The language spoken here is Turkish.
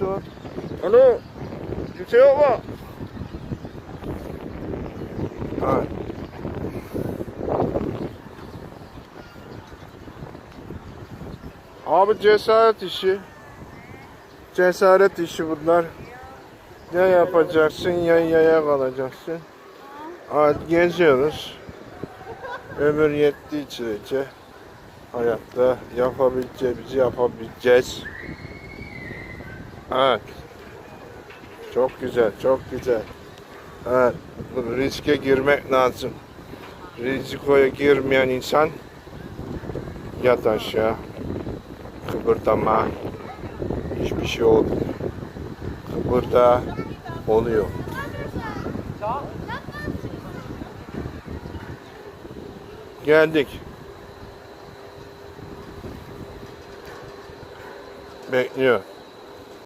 Var? Alo. Kimse yok mu? Evet. Abi cesaret işi. Cesaret işi bunlar. Ya yapacaksın ya yaya kalacaksın. Evet geziyoruz. Ömür yettiği sürece hayatta yapabileceğimizi yapabileceğiz. Evet. Çok güzel, çok güzel. Evet, riske girmek lazım. Rizikoya girmeyen insan yat aşağı. Kıpırdama. Hiçbir şey olmuyor. Kıpırda oluyor. Geldik. Bekliyor.